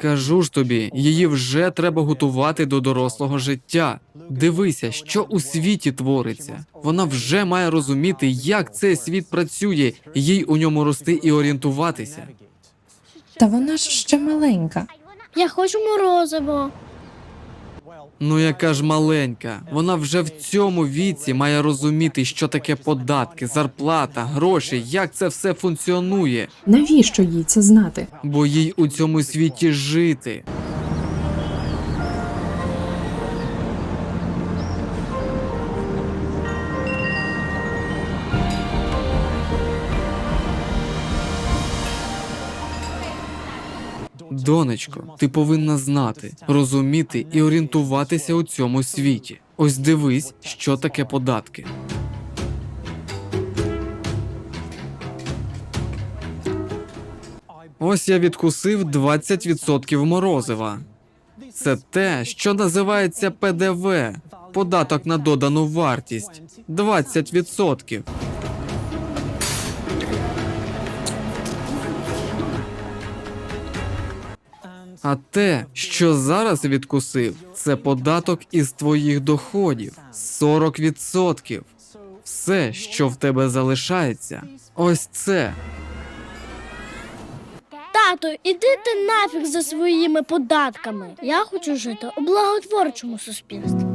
Кажу ж тобі, її вже треба готувати до дорослого життя. Дивися, що у світі твориться. Вона вже має розуміти, як цей світ працює, їй у ньому рости і орієнтуватися. Та вона ж ще маленька. Я хочу морозиво. Ну яка ж маленька, вона вже в цьому віці має розуміти, що таке податки, зарплата, гроші, як це все функціонує, Навіщо їй це знати? бо їй у цьому світі жити. Донечко, ти повинна знати, розуміти і орієнтуватися у цьому світі. Ось дивись, що таке податки. Ось я відкусив 20% морозива. Це те, що називається ПДВ податок на додану вартість 20%. А те, що зараз відкусив, це податок із твоїх доходів 40%. Все, що в тебе залишається, ось це. Тато, іди ти нафіг за своїми податками. Я хочу жити у благотворчому суспільстві.